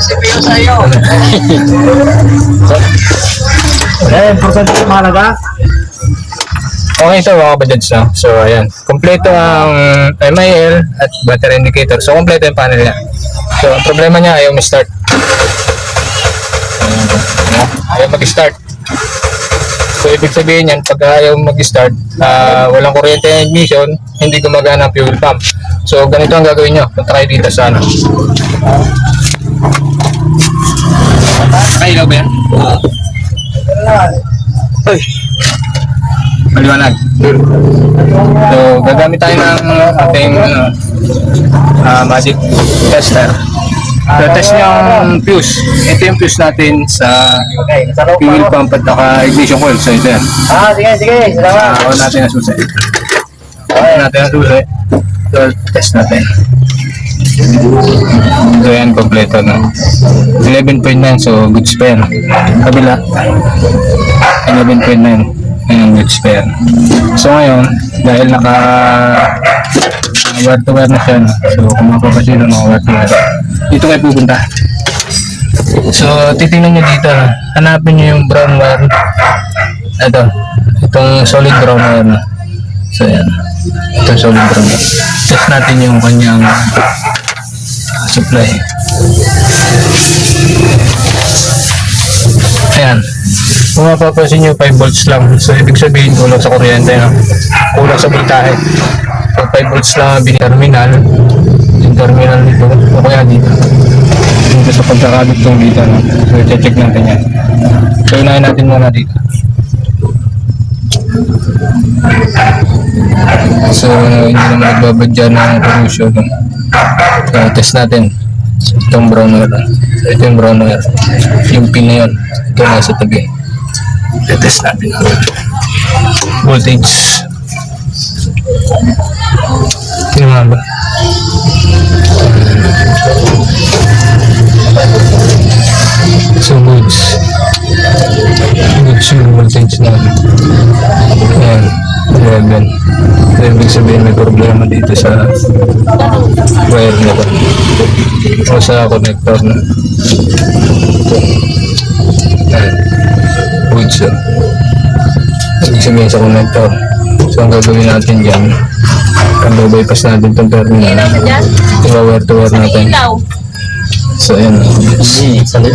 CPU sa iyo. Eh, importante sa mahalaga. Okay ito mga kabajads no? So ayan, kompleto ang MIL at battery indicator. So kompleto yung panel niya. So ang problema niya ayaw mag-start. Ayaw mag-start. So ibig sabihin yan, pag ayaw mag-start, ah, walang kuryente ng ignition, hindi gumagana ang fuel pump. So ganito ang gagawin nyo. Punta kayo dito sa ano. Nakailaw ba yan? Uy! Maliwanag. So, gagamit tayo ng ating ano, ah, magic tester. So, test niya ang fuse. Ito yung fuse natin sa Okay, sa loob fuel pump at saka ignition coil. So, ito yan. Ah, sige, sige. Salamat. Ah, on natin ang susi. On natin ang susi. So, test natin. So, yan, kompleto na. 11.9, so goods pa yan. Kabila. 11.9. Ayan, goods pa yan. So, ngayon, dahil naka uh, wire to wire na siya, so kung mapapansin ng mga to wire, dito kayo pupunta. So, titingnan nyo dito, no? hanapin nyo yung brown wire. Ito, itong solid brown wire. So, yan. Itong solid brown wire. Test natin yung kanyang ah, supply. Ayan. Kung mapapansin nyo, 5 volts lang. So, ibig sabihin, kulang sa kuryente, no? Kulang sa voltahe. So, 5 volts lang ang terminal. Yung terminal nito, o kaya dito. Dito sa pagkakabit tong dito, no? So, check natin yan. So, unahin natin muna dito. So, hindi naman nagbabadya ng. No? So, test natin. So, itong brown wire. So, ito yung brown wire. Yung pin na yun. Ito nasa tabi. I-test natin. Voltage. Tingnan nga ba? So, goods. Goods yung voltage natin. Ayan. 11. Ibig sabihin may problema dito sa wire nito. O sa connector na. Ayan. Goods yun. Ibig sabihin sa connector. So, ang gagawin natin dyan, ang bypass natin itong terminal. Iwa-wire to wire natin. So, ayan. Hindi, sali,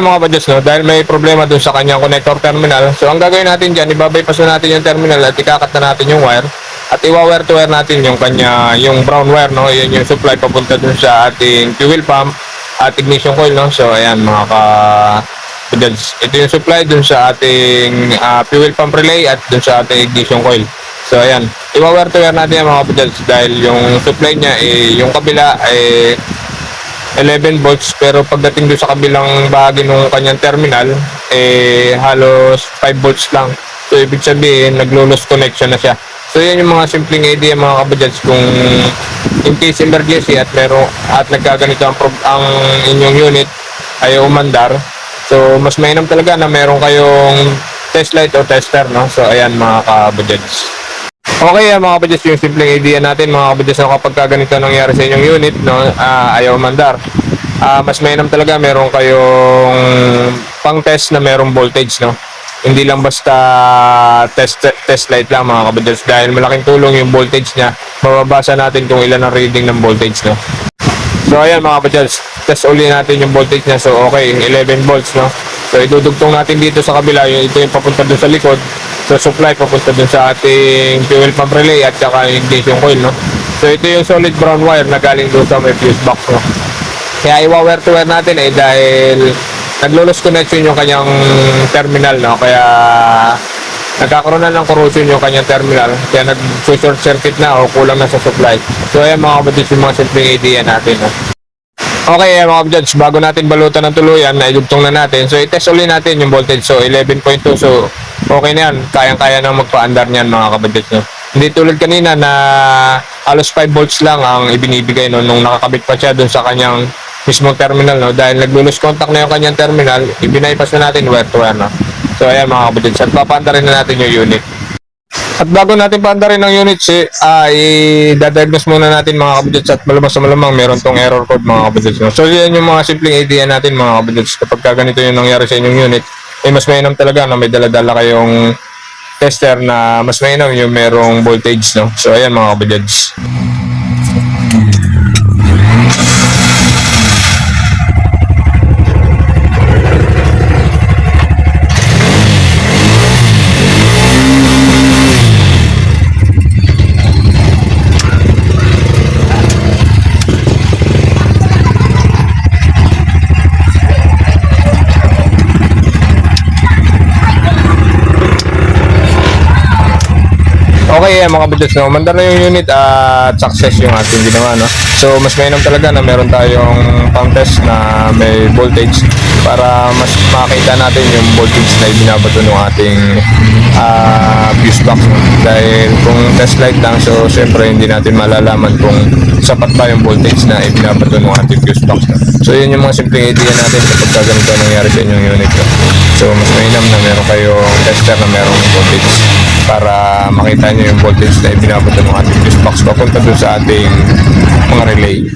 yan mga padyos, no? dahil may problema dun sa kanyang connector terminal. So ang gagawin natin dyan, ibabypass na natin yung terminal at ikakat na natin yung wire. At iwa-wire to wire natin yung kanya, yung brown wire, no? Yan yung supply papunta dun sa ating fuel pump at ignition coil, no? So ayan mga ka padyos. Ito yung supply dun sa ating ah, fuel pump relay at dun sa ating ignition coil. So ayan, iwa-wire to wire natin yan mga padyos dahil yung supply niya, eh, yung kabila, eh, 11 volts pero pagdating doon sa kabilang bahagi ng kanyang terminal eh halos 5 volts lang. So ibig sabihin naglo-lost connection na siya. So yan yung mga simpleng idea mga kabadyans kung in case emergency at meron at nagkaganito ang, ang inyong unit ay umandar. So mas mainam talaga na meron kayong test light o tester no? So ayan mga kabadyans Okay, ah, mga kabadyas, yung simpleng idea natin, mga kabadyas, no, kapag ka ganito nangyari sa inyong unit, no, ah, ayaw mandar. Ah, mas mainam talaga, meron kayong pang-test na merong voltage, no? Hindi lang basta test test light lang, mga kabadyas, dahil malaking tulong yung voltage niya. Mababasa natin kung ilan ang reading ng voltage, no? So, ayan mga kabadyas, test uli natin yung voltage niya. So, okay, 11 volts, no? So, idudugtong natin dito sa kabila, yung, ito yung papunta doon sa likod. So, supply papunta doon sa ating fuel pump relay at saka ignition coil, no? So, ito yung solid brown wire na galing doon sa may fuse box, no? Kaya iwa-wire to wire natin eh dahil naglo-lost connection yung kanyang terminal, no? Kaya nagkakaroon na ng corrosion yung kanyang terminal kaya nag-short circuit na o kulang na sa supply. So, ayan mga kapatid, yung mga simpleng idea natin, no? Okay, mga judge, bago natin balutan ng tuluyan, naidugtong na natin. So, i-test ulit natin yung voltage. So, 11.2. So, okay na yan. Kayang-kaya na magpa-andar niyan, mga kabadit. No? Hindi tulad kanina na halos 5 volts lang ang ibinibigay no, nung nakakabit pa siya dun sa kanyang mismong terminal. No? Dahil nag-lose contact na yung kanyang terminal, ibinaypas na natin wire to wire. No? So, ayan mga kabadit. At papaandarin na natin yung unit. At bago natin paandarin ng unit, si, ah, i-diagnose muna natin mga kabudyots at malabas sa malamang meron tong error code mga kabudyots. So yan yung mga simpleng idea natin mga kabudyots. Kapag ka ganito yung nangyari sa inyong unit, eh mas mainam talaga na may dala-dala kayong tester na mas mainam yung merong voltage. No? So ayan mga kabudyots. Okay, mga kabudyos, no? Mandar na yung unit at success yung ating ginawa, no? So, mas mainam talaga na meron tayong pump test na may voltage para mas makita natin yung voltage na ibinabato ng ating ah, fuse box. No? Dahil kung test light lang, so syempre hindi natin malalaman kung sapat ba yung voltage na ibinabato ng ating fuse box. No? So, yun yung mga simpleng idea natin kapag ka ganito ang nangyari sa inyong unit. No? So, mas mainam na meron kayong tester na merong voltage para makita nyo yung voltage na ibinabato ng ating fuse box papunta dun sa ating mga relay.